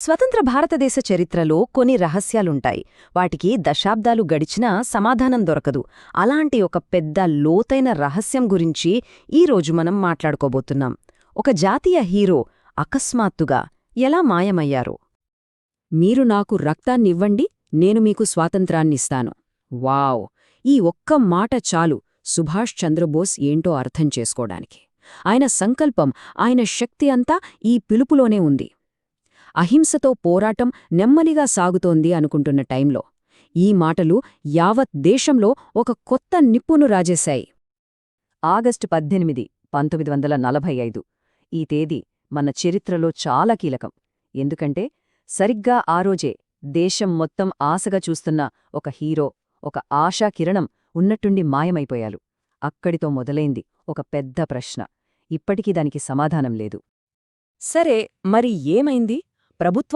స్వతంత్ర భారతదేశ చరిత్రలో కొన్ని రహస్యాలుంటాయి. వాటికి దశాబ్దాలు గడిచినా సమాధానం దొరకదు. అలాంటి ఒక పెద్ద లోతైన రహస్యం గురించి ఈరోజు మనం మాట్లాడుకోబోతున్నాం. ఒక జాతీయ హీరో అకస్మాత్తుగా ఎలా మాయమయ్యారో? మీరు నాకు రక్తాన్నివ్వండి నేను మీకు స్వాతంత్రాన్నిస్తాను. వావ్! ఈ ఒక్క మాట చాలు సుభాష్ చంద్రబోస్ ఏంటో అర్థం చేసుకోడానికి ఆయన సంకల్పం ఆయన శక్తి అంతా ఈ పిలుపులోనే ఉంది. అహింసతో పోరాటం నెమ్మదిగా సాగుతోంది అనుకుంటున్న టైంలో. ఈ మాటలు యావత్ దేశంలో ఒక కొత్త నిప్పును రాజేశాయి. ఆగస్టు పద్దెనిమిది పంతొమ్మిది వందల నలభై ఐదు. ఈ తేదీ మన చరిత్రలో చాలా కీలకం. ఎందుకంటే సరిగ్గా ఆ రోజే దేశం మొత్తం ఆశగా చూస్తున్న ఒక హీరో ఒక ఆశా కిరణం ఉన్నట్టుండి మాయమైపోయారు. అక్కడితో మొదలైంది ఒక పెద్ద ప్రశ్న. ఇప్పటికీ దానికి సమాధానం లేదు. సరే మరి ఏమైంది? ప్రభుత్వం